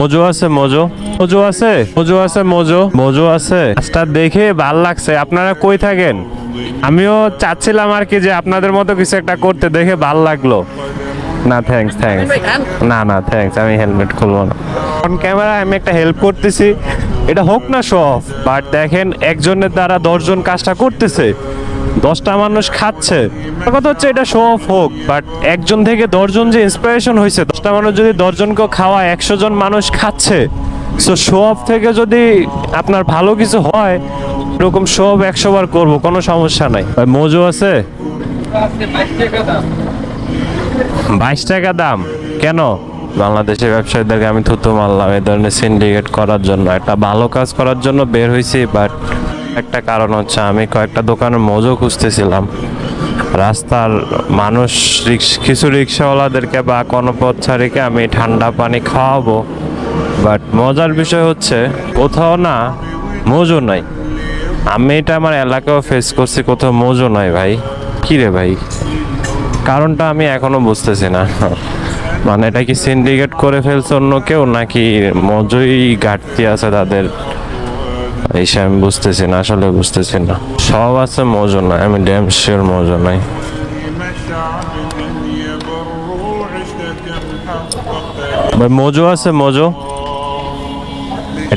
মজো আছে, মজো। মজো আছে মজো আছে, মজো। মজো আছে। কাজটা দেখে, ভালো লাগছে। আপনারা কই থাকেন? আমিও চাচ্ছিলাম আর কি যে আপনাদের মতো কিছু একটা করতে। দেখে ভালো লাগল। না থ্যাঙ্কস থ্যাঙ্কস না না থ্যাঙ্কস আমি হেলমেট খুলবো না। অন ক্যামেরা আমি একটা হেল্প করতেছি। এটা হোক না সব বাট দেখেন, একজনের দ্বারা দশজন কাজটা করতেছে। দশটা মানুষ খাচ্ছে। কথা হচ্ছে এটা শো অফ হোক বাট একজন থেকে দশজন যে ইন্সপিরেশন হয়েছে, দশটা মানুষ যদি দশজনকে খাওয়া একশো জন মানুষ খাচ্ছে। সো শো অফ থেকে যদি আপনার ভালো কিছু হয় এরকম শো অফ একশো বার করব, কোনো সমস্যা নাই। মজু আছে? বাইশ টাকা দাম। কেন? বাংলাদেশের ব্যবসায়ীদেরকে আমি থুতু মারলাম, এই ধরনের সিন্ডিকেট করার জন্য। একটা ভালো কাজ করার জন্য বের হয়েছি বাট একটা কারণ হচ্ছে আমি কয়েকটা দোকানের মজো খুঁজতেছিলাম। রাস্তার মানুষ কিছু রিক্সাওয়ালাদেরকে বা কোনো পথচারীকে আমি ঠান্ডা পানি খাওয়াবো। বাট মজার বিষয় হচ্ছে কোথাও না মজো নাই। আমি এটা আমার এলাকাও ফেস করছি, কোথাও মজো নাই ভাই। কি রে ভাই? কারণটা আমি এখনও বুঝতেছি না। মানে এটা কি সিন্ডিকেট করে ফেলছে অন্য কেউ নাকি মজুই ঘাটতি আছে তাদের? এইসব আমি বুঝতেছি না আসলে বুঝতেছি না। সব আছে মজু নাই আমি ড্যাম শিওর মজু নাই। ভাই মজু আছে মজু?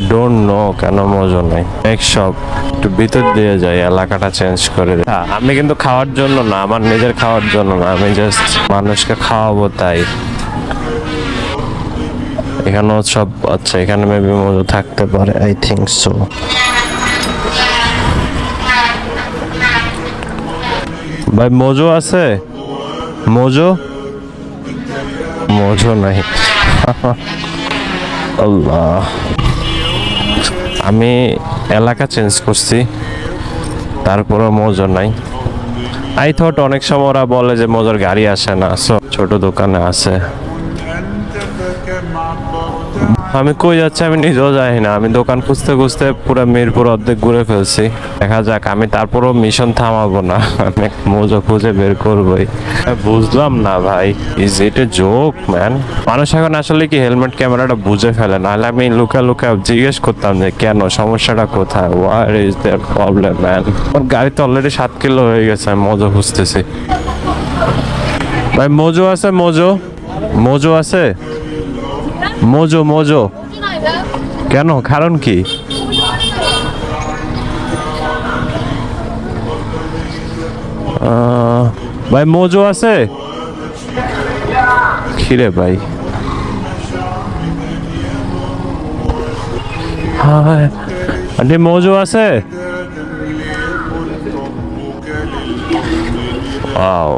ডোন্ট নো কেন মজু নাই। এক সব একটু ভিতর দিয়ে যাই এলাকাটা চেঞ্জ করে দেয়। হ্যাঁ, আমি কিন্তু খাওয়ার জন্য না আমার নিজের খাওয়ার জন্য না আমি জাস্ট মানুষকে খাওয়াবো তাই। এখানেও সব আচ্ছা এখানে মেবি মজু থাকতে পারে আই থিঙ্ক সো ভাই, মজু আছে? মজু? মজু নাই। আল্লাহ। আমি এলাকা চেঞ্জ করছি, তারপরও মজা নাই। আই থট অনেক সময় ওরা বলে যে মজার গাড়ি আসে না সো ছোট দোকানে আছে। আমি কই যাচ্ছি? আমি নিজেও যাই না। আমি দোকান খুঁজতে খুঁজতে পুরো মিরপুর অর্ধেক ঘুরে ফেলছি। দেখা যাক, আমি তারপরও মিশন থামাবো না। আমি মজা খুঁজে বের করবোই। বুঝলাম না ভাই। Is it a joke man মানুষ এখন আসলে কি হেলমেট ক্যামেরাটা বুঝে ফেলে? নাহলে আমি লুকা লুকা জিজ্ঞেস করতাম যে, কেন? সমস্যাটা কোথায়? Where is there problem man আমার গাড়ি তো অলরেডি সাত কিলো হয়ে গেছে। আমি মজা খুঁজতেছি। ভাই, মজো আছে? মজো? মজো আছে? মজো মজো। কেন? কারণ কি? ভাই মজো আছে? খিরে ভাই। আন্টি মজো আছে? Wow.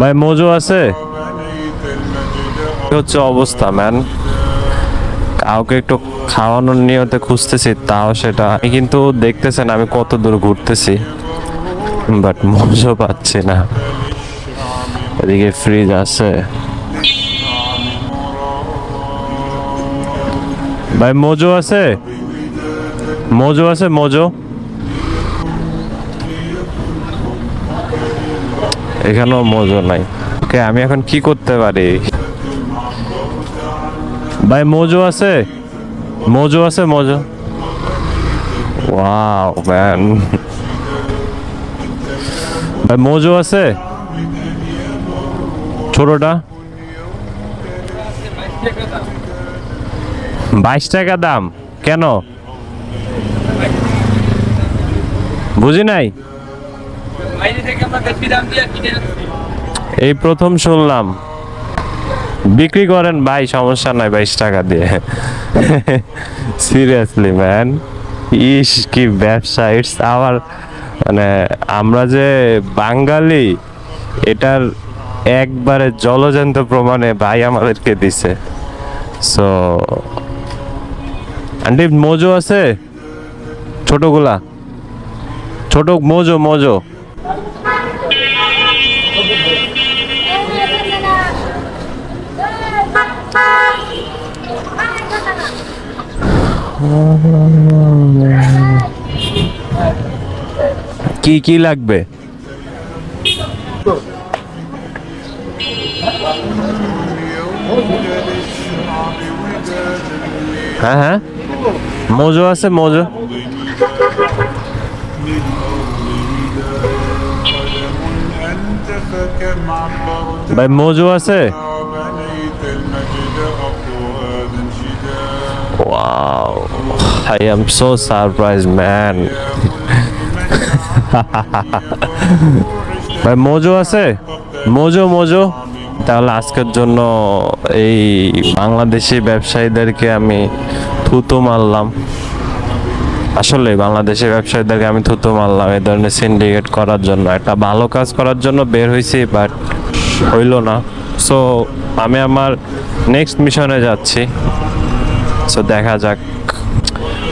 ভাই, মজু আছে? হচ্ছে অবস্থা ম্যান কাউকে একটু খাওয়ানোর নিয়তে খুঁজতেছি, তাও সেটা আমি কিন্তু দেখতেছেন আমি কত দূর ঘুরতেছি বাট মজু পাচ্ছি না। এদিকে ফ্রিজ আছে। ভাই, মজু আছে? মজু আছে, মজু? এখানেও মজু নাই। ওকে, আমি এখন কি করতে পারি? ভাই, মজু আছে? মজু আছে, মজু। Wow, man. ভাই, মজু আছে? ছোটটা? বাইশ টাকা দাম। কেন? বুঝি নাই? এই প্রথম শুনলাম। বিক্রি করেন ভাই, সমস্যা নাই বাইশ টাকা দিয়ে। সিরিয়াসলি ম্যান ইস, কি ব্যবসা। ইটস আওয়ার মানে আমরা যে বাঙালি, এটার একবারে জলজন্ত প্রমাণে ভাই আমাদেরকে দিছে। সো আন্টি, মজো আছে? ছোটগুলা। ছোট মজো মজো। কি কি লাগবে? হ্যাঁ হ্যাঁ। মোজো আছে মোজো। ভাই মোজো আছে? Wow, I am so surprised, man. ভাই মোজো আছে? Mojo Mojo. তাহলে আজকের জন্য এই বাংলাদেশি ব্যবসায়ীদেরকে আমি থুতু মারলাম। আসলে বাংলাদেশি ব্যবসায়ীদেরকে আমি থুতু মারলাম এই ধরনের সিন্ডিকেট করার জন্য। একটা ভালো কাজ করার জন্য বের হয়েছি বাট হইল না। সো আমি আমার নেক্সট মিশনে যাচ্ছি। সো দেখা যাক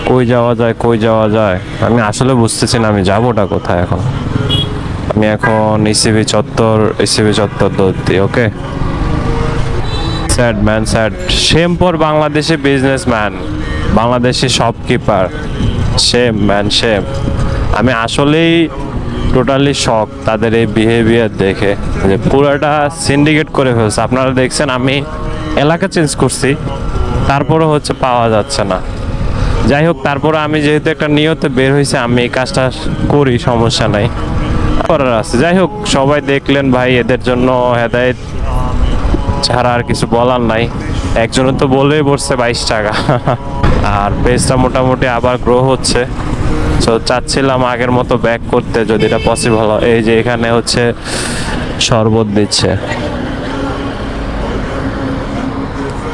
কই যাওয়া যায়, কই যাওয়া যায়। আমি আসলে বুঝতেছি না, আমি যাবোটা কোথায় এখন। আমি এখন ইসিবি চত্বর ইসিবি চত্বর দৌড়তি okay? Sad man sad same পর Bangladeshi businessman Bangladeshi shopkeeper same man same আমি আসলেই টোটালি শক তাদের এই বিহেভিয়ার দেখে। যে পুরোটা সিন্ডিকেট করে ফেলছে। আপনারা দেখছেন, আমি এলাকা চেঞ্জ করছি। তারপরও হচ্ছে পাওয়া যাচ্ছে না। যাই হোক, তারপরে আমি যেহেতু একটা নিয়তে বের হয়েছে আমি এই কাজটা করি, সমস্যা নাই। করার আছে। যাই হোক, সবাই দেখলেন ভাই, এদের জন্য হেদায়েত ছাড়া আর কিছু বলার নাই। একজনের তো বলেই পড়ছে বাইশ টাকা। আর পেজটা মোটামুটি আবার গ্রো হচ্ছে। তো চাচ্ছিলাম আগের মতো ব্যাক করতে, যদি এটা পসিবল হয়। এই যে এখানে হচ্ছে শরবত দিচ্ছে।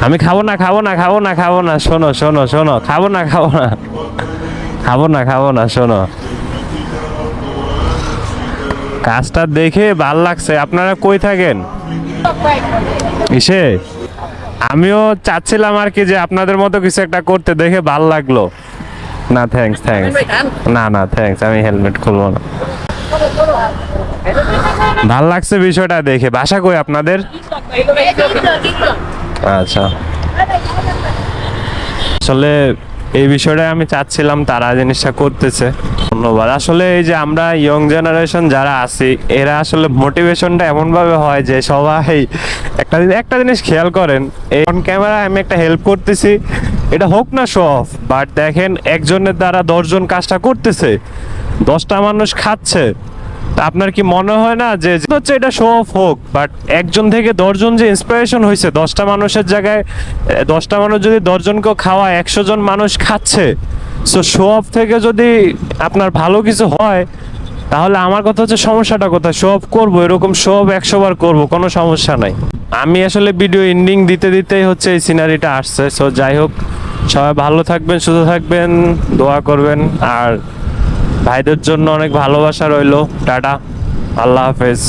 আমি খাব না খাব না খাব না খাব না, শোনো শোনো শোনো, খাব না খাব না। খাব না খাব না, শোনো। কাজটা দেখে ভালো লাগছে। আপনারা কই থাকেন? ইসে? আমিও চাচ্ছিলাম আর কি যে আপনাদের মতো কিছু একটা করতে, দেখে ভালো লাগল। না থ্যাঙ্কস থ্যাঙ্কস না না থ্যাঙ্কস আমি হেলমেট খুলবো না। ভালো লাগছে বিষয়টা দেখে। বাসা কই আপনাদের? আচ্ছা। আসলে এই বিষয়টা আমি চাচ্ছিলাম তারা জিনিসটা করতেছে। ধন্যবাদ। আসলে এই যে আমরা ইয়ং জেনারেশন যারা আছি, এরা আসলে মোটিভেশনটা এমন ভাবে হয় যে সবাই একটা একটা জিনিস খেয়াল করেন, এই অন ক্যামেরা আমি একটা হেল্প করতেছি। এটা হোক না শো অফ বাট দেখেন একজনের দ্বারা দশজন কাজটা করতেছে, দশটা মানুষ খাচ্ছে। আপনার কি মনে হয় না যে হচ্ছে এটা শো অফ হোক বাট একজন থেকে দশজন যে ইন্সপিরেশন হয়েছে, দশটা মানুষের জায়গায় দশটা মানুষ যদি দশজনকেও খাওয়া একশো জন মানুষ খাচ্ছে সো শো অফ থেকে যদি আপনার ভালো কিছু হয়, তাহলে আমার কথা হচ্ছে সমস্যাটা কোথায়? শো অফ করব, এরকম শো অফ একশো বার করব, কোনো সমস্যা নাই। আমি আসলে ভিডিও এন্ডিং দিতে দিতেই হচ্ছে এই সিনারিটা আসছে সো যাই হোক, সবাই ভালো থাকবেন, সুস্থ থাকবেন, দোয়া করবেন, আর ভাইদের জন্য অনেক ভালোবাসা রইল। টাটা। আল্লাহ হাফেজ।